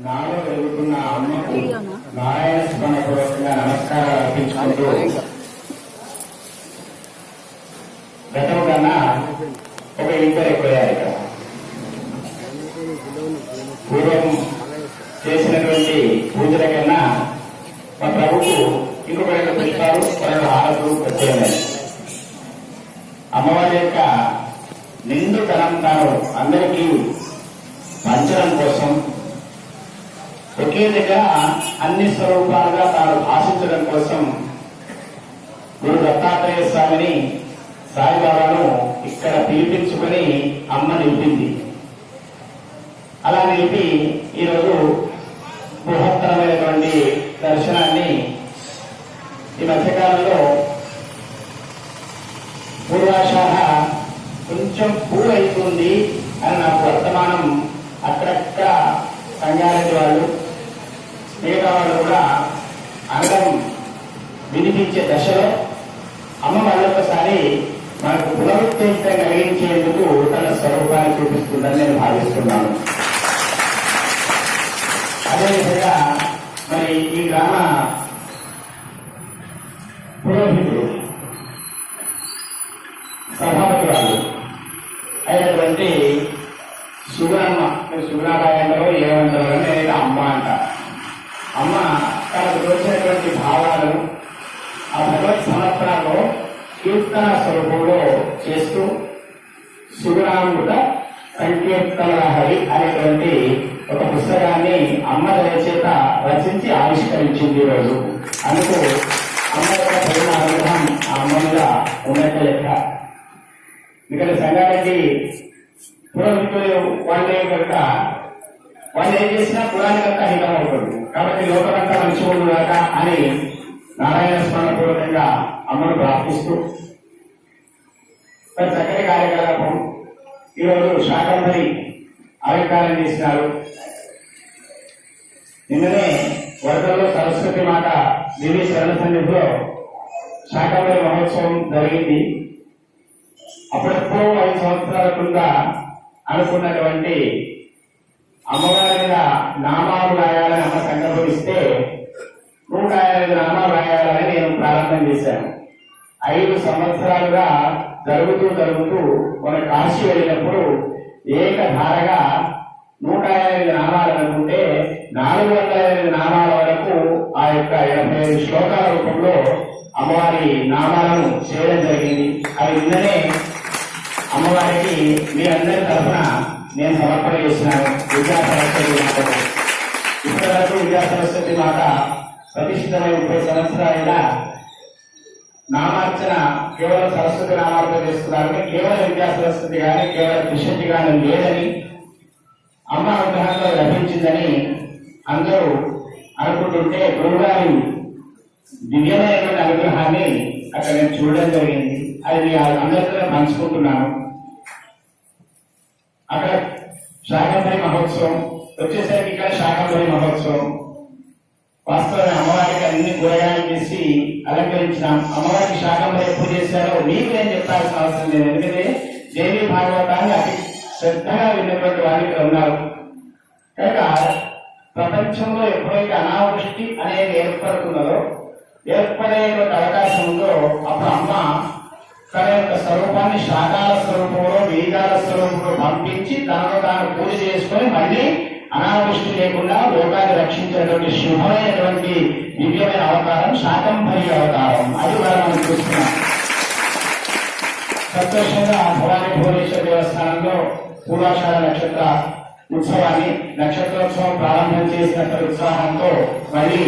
నాలో వెలుగుతున్న అమ్మకు నారాయణ స్మరణ నమస్కారం అర్పించుకుంటూ గతం కన్నా ఒక ఇద్దరు ఎక్కువయ్యారు ఇక్కడ. పూర్వం చేసినటువంటి పూజల కన్నా మా ప్రభుకు ఇంకొక రెండు పుష్పాలు రెండు హారతులు ప్రత్యేకమైనవి అమ్మవారి యొక్క నిండు తాను అందరికీ పంచడం కోసం ఒకే దగ్గర అన్ని స్వరూపాలుగా తాను భాషించడం కోసం గురు దత్తాత్రేయ స్వామిని సాయిబాబాను ఇక్కడ పిలిపించుకుని అమ్మ నిలిపింది. అలా నిలిపి ఈరోజు బృహత్తరమైనటువంటి దర్శనాన్ని ఈ మధ్యకాలంలో పూర్వాషాఢ కొంచెం పూర్ అవుతుంది అని నాకు వర్తమానం అక్కడక్కడ సంగారెడ్డి వాళ్ళు మిగతా వాళ్ళు కూడా అనడం వినిపించే దశలో అమ్మ మళ్ళొకసారి మనకు పునరుత్తేజం కలిగించేందుకు తన స్వరూపాన్ని చూపిస్తుందని నేను భావిస్తున్నాను. అదేవిధంగా మరి ఈ గ్రామ పురోహితుడు సభాపతిరాలు అయినటువంటి సుగుణమ్మ మీరు సుగుణాబాయి అంటారో ఏమంటారో కీర్తన స్వరూపంలో చేస్తూ శివరాముడ సంకీర్తన హరి అనేటువంటి ఒక పుస్తకాన్ని అమ్మ చేత రచించి ఆవిష్కరించింది ఈరోజు అందుకు అమ్మ యొక్క ప్రేమ అనుగ్రహం ఆ అమ్మ మీద ఉన్నట్టు లెక్క. ఇక్కడ సంగారెడ్డి పురోహితులు వాళ్ళే కనుక వాళ్ళు ఏం చేసినా పురాణికంతా హితం అవుతుంది కాబట్టి లోకమంతా మంచి ఉండుగాక అని నారాయణ స్మరణ పూర్వకంగా అమ్మను ప్రార్థిస్తూ చక్కటి కార్యకలాపం. ఈరోజు శాకంభరి అలంకారం చేసినారు. నిన్ననే వరదల్లో సరస్వతి మాత దేవి శరణ సన్నిధిలో శాకంభరి మహోత్సవం జరిగింది. అప్పుడెప్పుడో ఐదు సంవత్సరాల కింద అనుకున్నటువంటి అమ్మవారి మీద నామాలు రాయాలని అమ్మ సంకల్పిస్తే నూట ఎనిమిది నామాలు రాయాలని నేను ప్రారంభం చేశాను. ఐదు సంవత్సరాలుగా జరుగుతూ జరుగుతూ మన కాశీ వెళ్ళినప్పుడు ఏకధారగా నూట ఎనిమిది నామాలు అనుకుంటే నాలుగు వందల ఎనిమిది నామాల వరకు ఆ యొక్క ఎనభై ఐదు శ్లోకాల రూపంలో అమ్మవారి నామాలను చేయడం జరిగింది. అవి నిన్ననే అమ్మవారికి మీ అందరి తరఫున నేను సమర్పణ చేసినాను విద్యా సరస్వతి మాతకు ఇప్పటి వరకు విద్యా సరస్వతి మాట ప్రతిష్ఠితమై ముప్పై సంవత్సరాలైనా నామార్చన కేవలం సరస్వతి నామార్చన చేస్తున్నారని కేవలం విద్యా సరస్వతి కానీ కేవలం కృష్ణుడి కానీ లేదని అమ్మ అనుగ్రహంలో లభించిందని అందరూ అనుకుంటుంటే గురువుగారి దివ్యమైనటువంటి అనుగ్రహాన్ని అక్కడ నేను చూడడం జరిగింది. అది అందరితో పంచుకుంటున్నాను. అక్కడ శాకంభరి మహోత్సవం వచ్చేసరికి ఇక్కడ శాకంభరి మహోత్సవం. వాస్తవం అమ్మవారికి అన్ని కూరగాయలు చేసి అలంకరించినాం. అమ్మవారికి శాకంభరి ఎప్పుడు చేశారో. మీకు నేను చెప్పాల్సిన అవసరం లేదు. ఎందుకంటే దేవి భాగవతాన్ని అతి శ్రద్ధగా విన్నటువంటి వారు ఇక్కడ ఉన్నారు. కనుక ప్రపంచంలో ఎప్పుడైతే అనావృష్టి అనేది ఏర్పడుతున్నదో ఏర్పడేటువంటి అవకాశం ఉందో అప్పుడు అమ్మ తన యొక్క స్వరూపాన్ని శాకాల స్వరూపంలో బీజాల స్వరూపంలో పంపించి తనను తాను పూజ చేసుకొని మళ్ళీ అనావృష్టి లేకుండా లోకాన్ని రక్షించేటువంటి శుభమైనటువంటి దివ్యమైన అవతారం శాకంభరి అవతారం. అది కూడా మనం చూస్తున్నాం. సంతోషంగా భవానీ భువనేశ్వర దేవస్థానంలో పూర్వాషాఢ నక్షత్ర ఉత్సవాన్ని నక్షత్రోత్సవం ప్రారంభం చేసినంత ఉత్సాహంతో మళ్ళీ